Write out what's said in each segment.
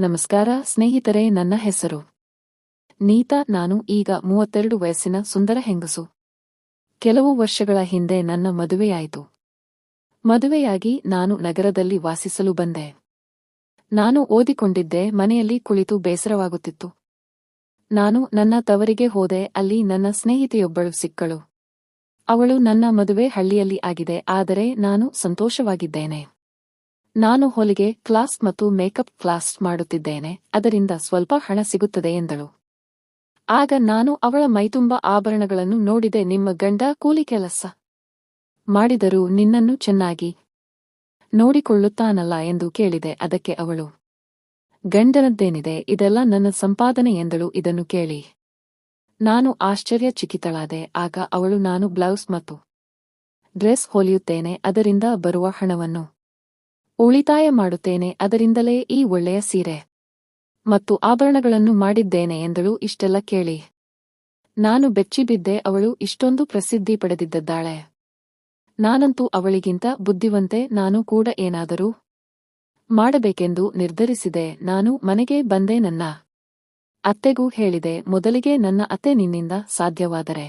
ನಮಸ್ಕಾರ, ಸ್ನೇಹಿತರೆ, ನನ್ನ ಹೆಸರು. ನೀತಾ, ನಾನು ಈಗ ಮೂವತ್ತೆರಡು ವಯಸ್ಸಿನ ಸುಂದರ ಹೆಂಗಸು. ಕೆಲವು ವರ್ಷಗಳ ಹಿಂದೆ ನನ್ನ ಮದುವೆಯಾಯಿತು. ಮದುವೆಯಾಗಿ ನಾನು ನಗರದಲ್ಲಿ ವಾಸಿಸಲು ಬಂದೆ. ನಾನು ಓದಿಕೊಂಡಿದ್ದೆ, ಮನೆಯಲ್ಲಿ ಕುಳಿತು ಬೇಸರವಾಗುತ್ತಿತ್ತು. ನಾನು ನನ್ನ ತವರಿಗೆ ಹೋದೆ, ಅಲ್ಲಿ ನನ್ನ ಸ್ನೇಹಿತೆಯೊಬ್ಬಳು ಸಿಕ್ಕಳು. ಅವಳು ನನ್ನ ಮದುವೆ ಹಳ್ಳಿಯಲ್ಲಿ ಆಗಿದೆ, ಆದರೆ ನಾನು ಸಂತೋಷವಾಗಿದ್ದೇನೆ. ನಾನು ಹೊಲಿಗೆ ಕ್ಲಾಸ್ ಮತ್ತು ಮೇಕಪ್ ಕ್ಲಾಸ್ ಮಾಡುತ್ತಿದ್ದೇನೆ, ಅದರಿಂದ ಸ್ವಲ್ಪ ಹಣ ಸಿಗುತ್ತದೆ ಎಂದಳು. ಆಗ ನಾನು ಅವಳ ಮೈತುಂಬ ಆಭರಣಗಳನ್ನು ನೋಡಿದೆ, ನಿಮ್ಮ ಗಂಡ ಕೂಲಿ ಕೆಲಸ ಮಾಡಿದರೂ ನಿನ್ನನ್ನು ಚೆನ್ನಾಗಿ ನೋಡಿಕೊಳ್ಳುತ್ತಾನಲ್ಲ ಎಂದು ಕೇಳಿದೆ, ಅದಕ್ಕೆ ಅವಳು, ಗಂಡನದ್ದೇನಿದೆ, ಇದೆಲ್ಲ ನನ್ನ ಸಂಪಾದನೆ ಎಂದಳು, ಇದನ್ನು ಕೇಳಿ. ನಾನು ಆಶ್ಚರ್ಯ ಚಿಕಿತಳಾದೆ ಆಗ ಅವಳು, ನಾನು ಬ್ಲೌಸ್ ಮತ್ತು ಡ್ರೆಸ್ ಹೊಲಿಯುತ್ತೇನೆ, ಅದರಿಂದ ಬರುವ ಹಣವನ್ನು ಉಳಿತಾಯ ಮಾಡುತ್ತೇನೆ, ಅದರಿಂದಲೇ ಈ ಒಳ್ಳೆಯ ಸೀರೆ ಮತ್ತು ಆಭರಣಗಳನ್ನು ಮಾಡಿದ್ದೇನೆ ಎಂದಳು, ಇಷ್ಟೆಲ್ಲ ಕೇಳಿ. ನಾನು ಬೆಚ್ಚಿಬಿದ್ದೆ, ಅವಳು ಇಷ್ಟೊಂದು ಪ್ರಸಿದ್ಧಿ ಪಡೆದಿದ್ದಾಳೆ ನಾನಂತೂ ಅವಳಿಗಿಂತ ಬುದ್ಧಿವಂತೆ, ನಾನು ಕೂಡ ಏನಾದರೂ ಮಾಡಬೇಕೆಂದು ನಿರ್ಧರಿಸಿದೆ, ನಾನು ಮನೆಗೆ ಬಂದೆ ನನ್ನ ಅತ್ತೆಗೂ ಹೇಳಿದೆ, ಮೊದಲಿಗೆ ನನ್ನ ಅತ್ತೆ ನಿನ್ನಿಂದ ಸಾಧ್ಯವಾದರೆ.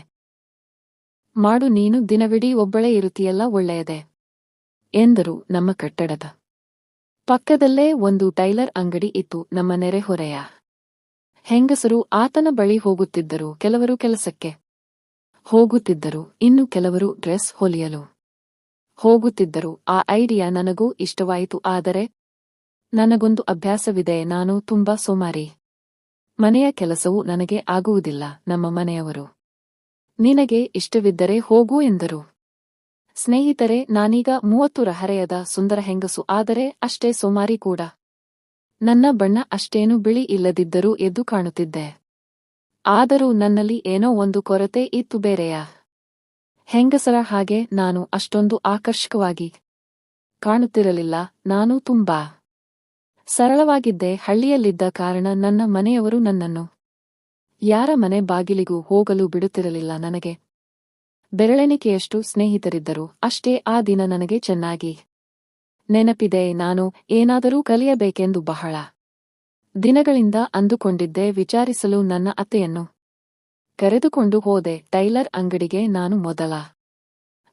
ಮಾಡು, ನೀನು ದಿನವಿಡೀ ಒಬ್ಬಳೇ ಇರುತ್ತೀಯಲ್ಲ, ಒಳ್ಳೆಯದೆ ಎಂದರು ನಮ್ಮ ಕಟ್ಟಡದ ಪಕ್ಕದಲ್ಲೇ ಒಂದು ಟೈಲರ್ ಅಂಗಡಿ ಇತ್ತು ನಮ್ಮ ನೆರೆಹೊರೆಯ ಹೆಂಗಸರು ಆತನ ಬಳಿ ಹೋಗುತ್ತಿದ್ದರು ಕೆಲವರು ಕೆಲಸಕ್ಕೆ. ಹೋಗುತ್ತಿದ್ದರು, ಇನ್ನು ಕೆಲವರು ಡ್ರೆಸ್ ಹೊಲಿಯಲು. ಹೋಗುತ್ತಿದ್ದರು, ಆ ಐಡಿಯಾ ನನಗೂ ಇಷ್ಟವಾಯಿತು, ಆದರೆ ನನಗೊಂದು ಅಭ್ಯಾಸವಿದೆ, ನಾನು ತುಂಬಾ ಸೋಮಾರಿ. ಮನೆಯ ಕೆಲಸವು ನನಗೆ ಆಗುವುದಿಲ್ಲ, ನಮ್ಮ ಮನೆಯವರು. ನಿನಗೆ ಇಷ್ಟವಿದ್ದರೆ ಹೋಗು ಎಂದರು. ಸ್ನೇಹಿತರೆ, ನಾನೀಗ ಮೂವತ್ತು ರಹರೆಯದ ಸುಂದರ ಹೆಂಗಸು, ಆದರೆ ಅಷ್ಟೇ ಸೋಮಾರಿ ಕೂಡ. ನನ್ನ ಬಣ್ಣ ಅಷ್ಟೇನು ಬಿಳಿ ಇಲ್ಲದಿದ್ದರೂ ಎದ್ದು ಕಾಣುತ್ತಿದ್ದೆ. ಆದರೂ ನನ್ನಲ್ಲಿ ಏನೋ ಒಂದು ಕೊರತೆ ಇತ್ತು ಬೇರೆಯ? ಹೆಂಗಸರ ಹಾಗೆ ನಾನು ಅಷ್ಟೊಂದು ಆಕರ್ಷಕವಾಗಿ ಕಾಣುತ್ತಿರಲಿಲ್ಲ, ನಾನು ತುಂಬಾ ಸರಳವಾಗಿದ್ದೆ, ಹಳ್ಳಿಯಲ್ಲಿದ್ದ ಕಾರಣ ನನ್ನ ಮನೆಯವರು ನನ್ನನ್ನು ಯಾರ ಮನೆ ಬಾಗಿಲಿಗೂ ಹೋಗಲು ಬಿಡುತ್ತಿರಲಿಲ್ಲ ನನಗೆ. ಬೆರಳೆಣಿಕೆಯಷ್ಟು ಸ್ನೇಹಿತರಿದ್ದರು. ಅಷ್ಟೇ ಆ ದಿನ ನನಗೆ ಚೆನ್ನಾಗಿ ನೆನಪಿದೆ. ನಾನು ಏನಾದರೂ ಕಲಿಯಬೇಕೆಂದು ಬಹಳ ದಿನಗಳಿಂದ ಅಂದುಕೊಂಡಿದ್ದೆ. ವಿಚಾರಿಸಲು ನನ್ನ ಅತ್ತೆಯನ್ನು ಕರೆದುಕೊಂಡು ಹೋದೆ. ಟೈಲರ್ ಅಂಗಡಿಗೆ ನಾನು ಮೊದಲ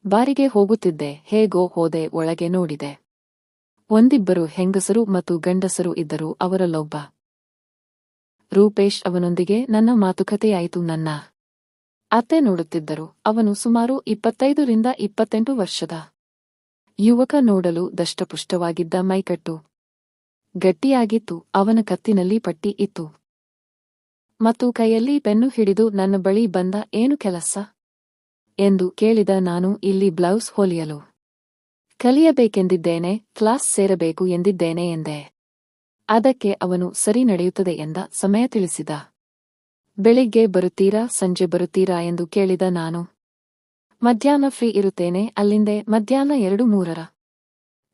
ಬಾರಿಗೆ ಹೋಗುತ್ತಿದ್ದೆ. ಹೇಗೋ ಹೋದೆ, ಒಳಗೆ ನೋಡಿದೆ. ಒಂದಿಬ್ಬರು ಹೆಂಗಸರು ಮತ್ತು ಗಂಡಸರು ಇದ್ದರು. ಅವರಲ್ಲೊಬ್ಬ ರೂಪೇಶ್ ಅವನೊಂದಿಗೆ ನನ್ನ ಮಾತುಕತೆಯಾಯಿತು. ನನ್ನ ಅತ್ತೆ ನೋಡುತ್ತಿದ್ದರು. ಅವನು ಸುಮಾರು ಇಪ್ಪತ್ತೈದರಿಂದ ಇಪ್ಪತ್ತೆಂಟು ವರ್ಷದ ಯುವಕ ನೋಡಲು ದಷ್ಟಪುಷ್ಟವಾಗಿದ್ದ ಮೈಕಟ್ಟು. ಗಟ್ಟಿಯಾಗಿತ್ತು. ಅವನ ಕತ್ತಿನಲ್ಲಿ ಪಟ್ಟಿ ಇತ್ತು. ಮತ್ತು ಕೈಯಲ್ಲಿ ಪೆನ್ನು ಹಿಡಿದು, ನನ್ನ ಬಳಿ ಬಂದ ಏನು ಕೆಲಸ ಎಂದು ಕೇಳಿದ ನಾನು ಇಲ್ಲಿ ಬ್ಲೌಸ್ ಹೊಲಿಯಲು. ಕಲಿಯಬೇಕೆಂದಿದ್ದೇನೆ, ಕ್ಲಾಸ್ ಸೇರಬೇಕು ಎಂದಿದ್ದೇನೆ ಎಂದೆ. ಅದಕ್ಕೆ ಅವನು, ಸರಿ ನಡೆಯುತ್ತದೆ ಎಂದ ಸಮಯ ತಿಳಿಸಿದ. ಬೆಳಿಗ್ಗೆ ಬರುತ್ತೀರಾ, ಸಂಜೆ ಬರುತ್ತೀರಾ ಎಂದು ಕೇಳಿದ ನಾನು. ಮಧ್ಯಾಹ್ನ ಫ್ರೀ ಇರುತ್ತೇನೆ, ಅಲ್ಲಿಂದೆ ಮಧ್ಯಾಹ್ನ ಎರಡು ಮೂರರ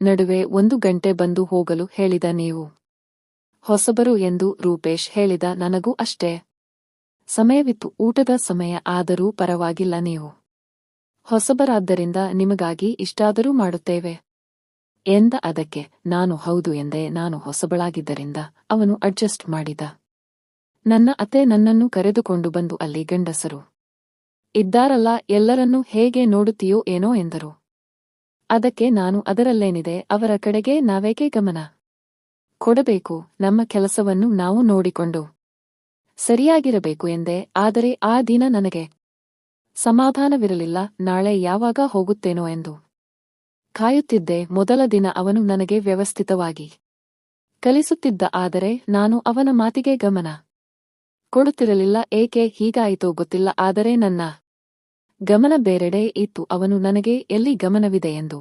ನಡುವೆ ಒಂದು ಗಂಟೆ ಬಂದು ಹೋಗಲು ಹೇಳಿದ ನೀವು. ಹೊಸಬರು ಎಂದು ರೂಪೇಶ್ ಹೇಳಿದ ನನಗೂ ಅಷ್ಟೇ. ಸಮಯವಿತ್ತು, ಊಟದ ಸಮಯ, ಆದರೂ ಪರವಾಗಿಲ್ಲ ನೀವು. ಹೊಸಬರಾದ್ದರಿಂದ ನಿಮಗಾಗಿ ಇಷ್ಟಾದರೂ ಮಾಡುತ್ತೇವೆ. ಎಂದ ಅದಕ್ಕೆ, ನಾನು ಹೌದು ಎಂದೆ ನಾನು ಹೊಸಬಳಾಗಿದ್ದರಿಂದ ಅವನು ಅಡ್ಜಸ್ಟ್ ಮಾಡಿದ. ನನ್ನ ಅತ್ತೆ ನನ್ನನ್ನು ಕರೆದುಕೊಂಡು ಬಂದು ಅಲ್ಲಿ ಗಂಡಸರು. ಇದ್ದಾರಲ್ಲ, ಎಲ್ಲರನ್ನೂ ಹೇಗೆ ನೋಡುತ್ತೀಯೋ ಏನೋ ಎಂದರು. ಅದಕ್ಕೆ ನಾನು ಅದರಲ್ಲೇನಿದೆ, ಅವರ ಕಡೆಗೆ ನಾವೇಕೆ ಗಮನ ಕೊಡಬೇಕು, ನಮ್ಮ ಕೆಲಸವನ್ನು ನಾವು ನೋಡಿಕೊಂಡು ಸರಿಯಾಗಿರಬೇಕು ಎಂದೆ, ಆದರೆ ಆ ದಿನ ನನಗೆ ಸಮಾಧಾನವಿರಲಿಲ್ಲ, ನಾಳೆ ಯಾವಾಗ ಹೋಗುತ್ತೇನೋ ಎಂದು ಕಾಯುತ್ತಿದ್ದೆ, ಮೊದಲ ದಿನ ಅವನು ನನಗೆ ವ್ಯವಸ್ಥಿತವಾಗಿ ಕಲಿಸುತ್ತಿದ್ದ, ಆದರೆ ನಾನು ಅವನ ಮಾತಿಗೆ ಗಮನ ಕೊಡುತ್ತಿರಲಿಲ್ಲ, ಏಕೆ ಹೀಗಾಯಿತೋ ಗೊತ್ತಿಲ್ಲ, ಆದರೆ ನನ್ನ ಗಮನ ಬೇರೆಡೆ ಇತ್ತು, ಅವನು ನನಗೆ ಎಲ್ಲಿ ಗಮನವಿದೆ ಎಂದು.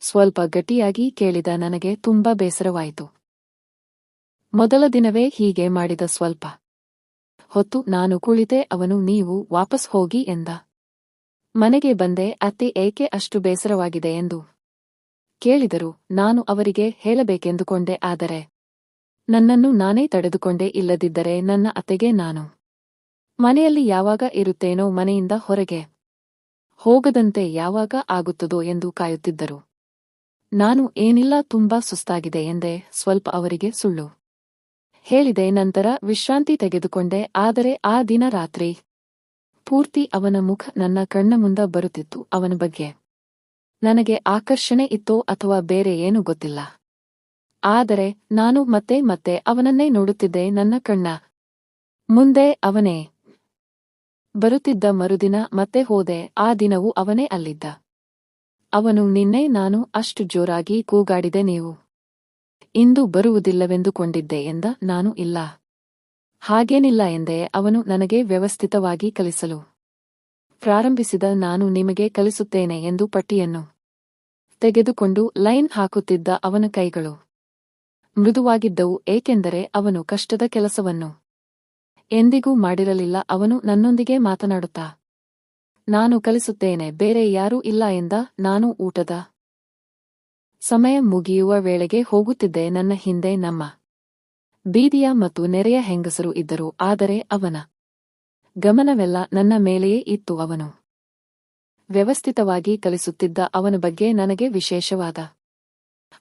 ಸ್ವಲ್ಪ ಗಟ್ಟಿಯಾಗಿ ಕೇಳಿದ ನನಗೆ ತುಂಬಾ ಬೇಸರವಾಯಿತು. ಮೊದಲ ದಿನವೇ ಹೀಗೆ ಮಾಡಿದ ಸ್ವಲ್ಪ ಹೊತ್ತು ನಾನು ಕುಳಿತೆ, ಅವನು ನೀವು ವಾಪಸ್ ಹೋಗಿ ಎಂದ. ಮನೆಗೆ ಬಂದೆ, ಅತ್ತೆ ಏಕೆ ಅಷ್ಟು ಬೇಸರವಾಗಿದೆ ಎಂದು ಕೇಳಿದರು, ನಾನು ಅವರಿಗೆ ಹೇಳಬೇಕೆಂದುಕೊಂಡೆ, ಆದರೆ ನನ್ನನ್ನು ನಾನೇ ತಡೆದುಕೊಂಡೆ ಇಲ್ಲದಿದ್ದರೆ ನನ್ನ ಅತ್ತೆಗೆ ನಾನು ಮನೆಯಲ್ಲಿ ಯಾವಾಗ ಇರುತ್ತೇನೋ ಮನೆಯಿಂದ ಹೊರಗೆ ಹೋಗದಂತೆ ಯಾವಾಗ ಆಗುತ್ತದೋ ಎಂದು ಕಾಯುತ್ತಿದ್ದರು. ನಾನು ಏನಿಲ್ಲ, ತುಂಬಾ ಸುಸ್ತಾಗಿದೆ ಎಂದೆ, ಸ್ವಲ್ಪ ಅವರಿಗೆ ಸುಳ್ಳು ಹೇಳಿದೆ. ನಂತರ ವಿಶ್ರಾಂತಿ ತೆಗೆದುಕೊಂಡೆ, ಆದರೆ ಆ ದಿನ ರಾತ್ರಿ ಪೂರ್ತಿ ಅವನ ಮುಖ ನನ್ನ ಕಣ್ಣ ಮುಂದ ಬರುತ್ತಿತ್ತು. ಅವನ ಬಗ್ಗೆ ನನಗೆ ಆಕರ್ಷಣೆ ಇತ್ತೋ ಅಥವಾ ಬೇರೆ ಏನೂ ಗೊತ್ತಿಲ್ಲ. ಆದರೆ ನಾನು ಮತ್ತೆ ಮತ್ತೆ ಅವನನ್ನೇ ನೋಡುತ್ತಿದ್ದೆ ನನ್ನ ಕಣ್ಣ. ಮುಂದೆ ಅವನೇ. ಬರುತ್ತಿದ್ದ ಮರುದಿನ ಮತ್ತೆ ಹೋದೆ, ಆ ದಿನವೂ ಅವನೇ ಅಲ್ಲಿದ್ದ. ಅವನು, ನಿನ್ನೆ ನಾನು ಅಷ್ಟು ಜೋರಾಗಿ ಕೂಗಾಡಿದೆ ನೀವು. ಇಂದು ಬರುವುದಿಲ್ಲವೆಂದುಕೊಂಡಿದ್ದೆ ಎಂದ, ನಾನು ಇಲ್ಲ. ಹಾಗೇನಿಲ್ಲ ಎಂದೆ, ಅವನು ನನಗೆ ವ್ಯವಸ್ಥಿತವಾಗಿ ಕಲಿಸಲು. ಪ್ರಾರಂಭಿಸಿದ ನಾನು ನಿಮಗೆ ಕಲಿಸುತ್ತೇನೆ ಎಂದು ಪಟ್ಟಿಯನ್ನು ತೆಗೆದುಕೊಂಡು ಲೈನ್ ಹಾಕುತ್ತಿದ್ದ ಅವನ ಕೈಗಳು. ಮೃದುವಾಗಿದ್ದವು, ಏಕೆಂದರೆ ಅವನು ಕಷ್ಟದ ಕೆಲಸವನ್ನು ಎಂದಿಗೂ ಮಾಡಿರಲಿಲ್ಲ, ಅವನು ನನ್ನೊಂದಿಗೆ ಮಾತನಾಡುತ್ತಾ, ನಾನು ಕಲಿಸುತ್ತೇನೆ, ಬೇರೆ ಯಾರೂ ಇಲ್ಲ ಎಂದ ನಾನು ಊಟದ ಸಮಯ ಮುಗಿಯುವ ವೇಳೆಗೆ ಹೋಗುತ್ತಿದ್ದೆ, ನನ್ನ ಹಿಂದೆ ನಮ್ಮ ಬೀದಿಯ ಮತ್ತು ನೆರೆಯ ಹೆಂಗಸರು ಇದ್ದರು, ಆದರೆ ಅವನ ಗಮನವೆಲ್ಲ ನನ್ನ ಮೇಲೆಯೇ ಇತ್ತು, ಅವನು ವ್ಯವಸ್ಥಿತವಾಗಿ ಕಲಿಸುತ್ತಿದ್ದ ಅವನ ಬಗ್ಗೆ ನನಗೆ ವಿಶೇಷವಾದ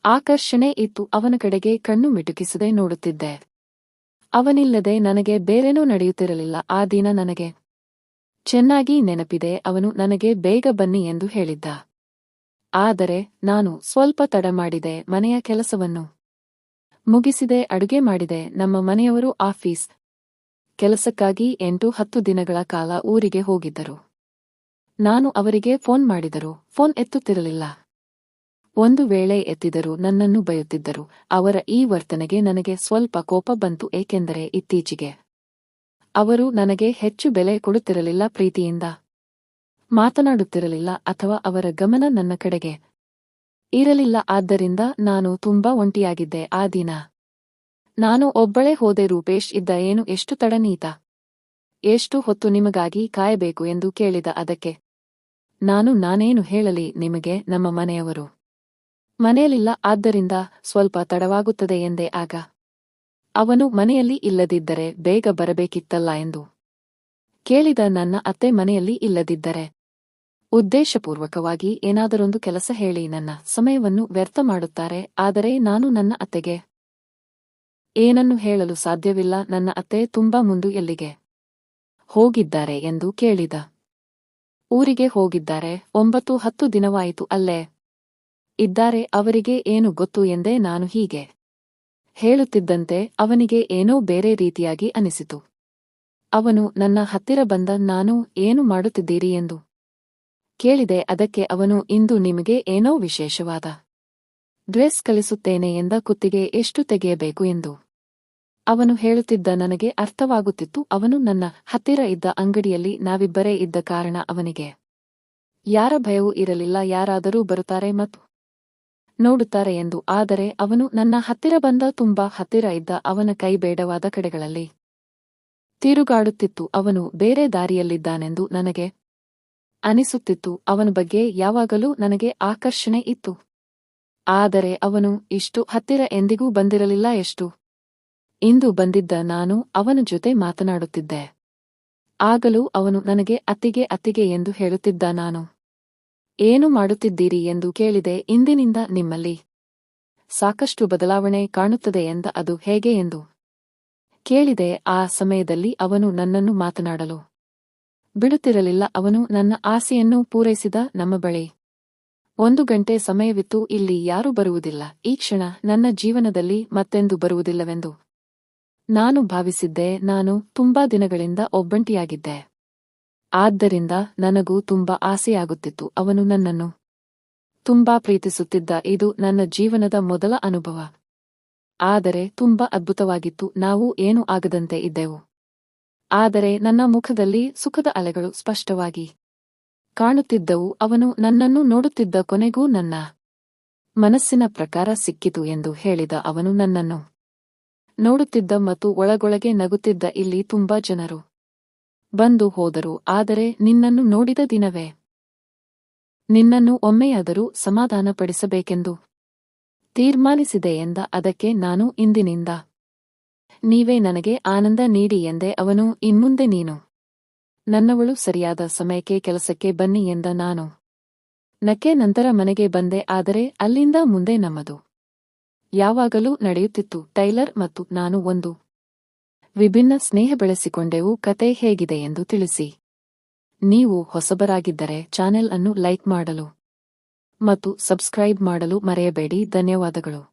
ಆಕರ್ಷಣೆ ಇತ್ತು, ಅವನ ಕಡೆಗೆ ಕಣ್ಣು ಮಿಟುಕಿಸದೆ ನೋಡುತ್ತಿದ್ದೆ. ಅವನಿಲ್ಲದೆ ನನಗೆ ಬೇರೇನೂ ನಡೆಯುತ್ತಿರಲಿಲ್ಲ. ಆ ದಿನ ನನಗೆ ಚೆನ್ನಾಗಿ ನೆನಪಿದೆ, ಅವನು ನನಗೆ ಬೇಗ ಬನ್ನಿ ಎಂದು ಹೇಳಿದ್ದ. ಆದರೆ ನಾನು ಸ್ವಲ್ಪ ತಡ ಮಾಡಿದೆ, ಮನೆಯ ಕೆಲಸವನ್ನು ಮುಗಿಸಿದೆ, ಅಡುಗೆ ಮಾಡಿದೆ, ನಮ್ಮ ಮನೆಯವರು ಆಫೀಸ್ ಕೆಲಸಕ್ಕಾಗಿ ಎಂಟು ಹತ್ತು ದಿನಗಳ ಕಾಲ ಊರಿಗೆ ಹೋಗಿದ್ದರು. ನಾನು ಅವರಿಗೆ ಫೋನ್ ಮಾಡಿದರು ಫೋನ್ ಎತ್ತುತ್ತಿರಲಿಲ್ಲ. ಒಂದು ವೇಳೆ ಎತ್ತಿದರೂ ನನ್ನನ್ನು ಬಯುತ್ತಿದ್ದರು. ಅವರ ಈ ವರ್ತನೆಗೆ ನನಗೆ ಸ್ವಲ್ಪ ಕೋಪ ಬಂತು, ಏಕೆಂದರೆ ಇತ್ತೀಚೆಗೆ ಅವರು ನನಗೆ ಹೆಚ್ಚು ಬೆಲೆ ಕೊಡುತ್ತಿರಲಿಲ್ಲ, ಪ್ರೀತಿಯಿಂದ ಮಾತನಾಡುತ್ತಿರಲಿಲ್ಲ, ಅಥವಾ ಅವರ ಗಮನ ನನ್ನ ಕಡೆಗೆ ಇರಲಿಲ್ಲ. ಆದ್ದರಿಂದ ನಾನು ತುಂಬಾ ಒಂಟಿಯಾಗಿದ್ದೆ. ಆ ದಿನ ನಾನು ಒಬ್ಬಳೇ ಹೋದೆ. ರೂಪೇಶ್ ಇದ್ದ ಏನು? ಎಷ್ಟು ತಡನೀತ? ಎಷ್ಟು ಹೊತ್ತು ನಿಮಗಾಗಿ ಕಾಯಬೇಕು? ಎಂದು ಕೇಳಿದ. ಅದಕ್ಕೆ ನಾನು ನಾನೇನು ಹೇಳಲಿ? ನಿಮಗೆ ನಮ್ಮ ಮನೆಯವರು ಮನೆಯಲ್ಲಿಲ್ಲ, ಆದ್ದರಿಂದ ಸ್ವಲ್ಪ ತಡವಾಗುತ್ತದೆ ಎಂದೆ ಆಗ. ಅವನು ಮನೆಯಲ್ಲಿ ಇಲ್ಲದಿದ್ದರೆ ಬೇಗ ಬರಬೇಕಿತ್ತಲ್ಲ ಎಂದು ಕೇಳಿದ ನನ್ನ ಅತ್ತೆ ಮನೆಯಲ್ಲಿ ಇಲ್ಲದಿದ್ದರೆ. ಉದ್ದೇಶಪೂರ್ವಕವಾಗಿ ಏನಾದರೊಂದು ಕೆಲಸ ಹೇಳಿ ನನ್ನ ಸಮಯವನ್ನು ವ್ಯರ್ಥ ಮಾಡುತ್ತಾರೆ, ಆದರೆ ನಾನು ನನ್ನ ಅತ್ತೆಗೆ ಏನನ್ನು ಹೇಳಲು ಸಾಧ್ಯವಿಲ್ಲ, ನನ್ನ ಅತ್ತೆ ತುಂಬಾ ಮುಂದು ಎಲ್ಲಿಗೆ ಹೋಗಿದ್ದಾರೆ ಎಂದು ಕೇಳಿದ. ಊರಿಗೆ ಹೋಗಿದ್ದಾರೆ, ಒಂಬತ್ತು ಹತ್ತು ದಿನವಾಯಿತು ಅಲ್ಲೇ. ಇದ್ದಾರೆ, ಅವರಿಗೆ ಏನು ಗೊತ್ತು ಎಂದೇ ನಾನು ಹೀಗೆ ಹೇಳುತ್ತಿದ್ದಂತೆ ಅವನಿಗೆ ಏನೋ ಬೇರೆ ರೀತಿಯಾಗಿ ಅನಿಸಿತು. ಅವನು, ನನ್ನ ಹತ್ತಿರ ಬಂದ ನಾನು ಏನು ಮಾಡುತ್ತಿದ್ದೀರಿ ಎಂದು ಕೇಳಿದೆ, ಅದಕ್ಕೆ ಅವನು, ಇಂದು ನಿಮಗೆ ಏನೋ ವಿಶೇಷವಾದ ಡ್ರೆಸ್ ಕಲಿಸುತ್ತೇನೆ ಎಂದ ಕುತ್ತಿಗೆ ಎಷ್ಟು ತೆಗೆಯಬೇಕು ಎಂದು ಅವನು ಹೇಳುತ್ತಿದ್ದ ನನಗೆ ಅರ್ಥವಾಗುತ್ತಿತ್ತು. ಅವನು, ನನ್ನ ಹತ್ತಿರ ಇದ್ದ ಅಂಗಡಿಯಲ್ಲಿ ನಾವಿಬ್ಬರೇ ಇದ್ದ ಕಾರಣ ಅವನಿಗೆ ಯಾರ ಭಯವೂ ಇರಲಿಲ್ಲ, ಯಾರಾದರೂ ಬರುತ್ತಾರೆ ಮತ್ತು ನೋಡುತ್ತಾರೆ ಎಂದು. ಆದರೆ ಅವನು ನನ್ನ ಹತ್ತಿರ ಬಂದ ತುಂಬಾ ಹತ್ತಿರ ಇದ್ದ ಅವನ ಕೈ ಬೇಡವಾದ ಕಡೆಗಳಲ್ಲಿ ತಿರುಗಾಡುತ್ತಿತ್ತು. ಅವನು ಬೇರೆ ದಾರಿಯಲ್ಲಿದ್ದಾನೆಂದು ನನಗೆ ಅನಿಸುತ್ತಿತ್ತು. ಅವನ ಬಗ್ಗೆ ಯಾವಾಗಲೂ ನನಗೆ ಆಕರ್ಷಣೆ ಇತ್ತು. ಆದರೆ ಅವನು ಇಷ್ಟು ಹತ್ತಿರ ಎಂದಿಗೂ ಬಂದಿರಲಿಲ್ಲ. ಎಷ್ಟು ಇಂದು ಬಂದಿದ್ದ ನಾನು ಅವನ ಜೊತೆ ಮಾತನಾಡುತ್ತಿದ್ದೆ. ಆಗಲೂ ಅವನು ನನಗೆ ಅತ್ತಿಗೆ ಅತ್ತಿಗೆ ಎಂದು ಹೇಳುತ್ತಿದ್ದ ನಾನು. ಏನು ಮಾಡುತ್ತಿದ್ದೀರಿ ಎಂದು ಕೇಳಿದೆ ಇಂದಿನಿಂದ ನಿಮ್ಮಲ್ಲಿ. ಸಾಕಷ್ಟು ಬದಲಾವಣೆ ಕಾಣುತ್ತದೆ ಎಂದ ಅದು ಹೇಗೆ ಎಂದು. ಕೇಳಿದೆ ಆ ಸಮಯದಲ್ಲಿ ಅವನು ನನ್ನನ್ನು ಮಾತನಾಡಲು. ಬಿಡುತ್ತಿರಲಿಲ್ಲ ಅವನು ನನ್ನ ಆಸೆಯನ್ನು ಪೂರೈಸಿದ ನಮ್ಮ ಬಳಿ. ಒಂದು ಗಂಟೆ ಸಮಯವಿತ್ತು ಇಲ್ಲಿ ಯಾರೂ ಬರುವುದಿಲ್ಲ. ಈ ಕ್ಷಣ ನನ್ನ ಜೀವನದಲ್ಲಿ ಮತ್ತೆಂದು ಬರುವುದಿಲ್ಲವೆಂದು. ನಾನು ಭಾವಿಸಿದ್ದೆ ನಾನು ತುಂಬಾ ದಿನಗಳಿಂದ ಒಬ್ಬಂಟಿಯಾಗಿದ್ದೆ. ಆದ್ದರಿಂದ ನನಗೂ ತುಂಬಾ ಆಸೆಯಾಗುತ್ತಿತ್ತು, ಅವನು ನನ್ನನ್ನು ತುಂಬಾ ಪ್ರೀತಿಸುತ್ತಿದ್ದ, ಇದು ನನ್ನ ಜೀವನದ ಮೊದಲ ಅನುಭವ. ಆದರೆ ತುಂಬಾ ಅದ್ಭುತವಾಗಿತ್ತು, ನಾವು ಏನೂ ಆಗದಂತೆ ಇದ್ದೆವು. ಆದರೆ ನನ್ನ ಮುಖದಲ್ಲಿ ಸುಖದ ಅಲೆಗಳು ಸ್ಪಷ್ಟವಾಗಿ ಕಾಣುತ್ತಿದ್ದವು, ಅವನು ನನ್ನನ್ನು ನೋಡುತ್ತಿದ್ದ ಕೊನೆಗೂ ನನ್ನ ಮನಸ್ಸಿನ ಪ್ರಕಾರ ಸಿಕ್ಕಿತು ಎಂದು ಹೇಳಿದ, ಅವನು ನನ್ನನ್ನು ನೋಡುತ್ತಿದ್ದ ಮತ್ತು ಒಳಗೊಳಗೆ ನಗುತ್ತಿದ್ದ ಇಲ್ಲಿ ತುಂಬಾ ಜನರು. ಬಂದು ಹೋದರು, ಆದರೆ ನಿನ್ನನ್ನು ನೋಡಿದ ದಿನವೇ. ನಿನ್ನನ್ನು ಒಮ್ಮೆಯಾದರೂ ಸಮಾಧಾನಪಡಿಸಬೇಕೆಂದು ತೀರ್ಮಾನಿಸಿದೆ ಎಂದ, ಅದಕ್ಕೆ ನಾನು ಇಂದಿನಿಂದ. ನೀವೇ ನನಗೆ ಆನಂದ ನೀಡಿ ಎಂದೆ ಅವನು, ಇನ್ಮುಂದೆ ನೀನು. ನನ್ನವಳು ಸರಿಯಾದ ಸಮಯಕ್ಕೆ ಕೆಲಸಕ್ಕೆ ಬನ್ನಿ ಎಂದ ನಾನು. ನಕ್ಕೆ ನಂತರ ಮನೆಗೆ ಬಂದೆ, ಆದರೆ ಅಲ್ಲಿಂದ ಮುಂದೆ ನಮ್ಮದು ಯಾವಾಗಲೂ ನಡೆಯುತ್ತಿತ್ತು, ಟೈಲರ್ ಮತ್ತು ನಾನು ಒಂದು ವಿಭಿನ್ನ ಸ್ನೇಹ ಬೆಳೆಸಿಕೊಂಡೆವು, ಕತೆ ಹೇಗಿದೆ ಎಂದು ತಿಳಿಸಿ. ನೀವು ಹೊಸಬರಾಗಿದ್ದರೆ ಚಾನೆಲ್ ಅನ್ನು ಲೈಕ್ ಮಾಡಲು ಮತ್ತು ಸಬ್ಸ್ಕ್ರೈಬ್ ಮಾಡಲು ಮರೆಯಬೇಡಿ. ಧನ್ಯವಾದಗಳು.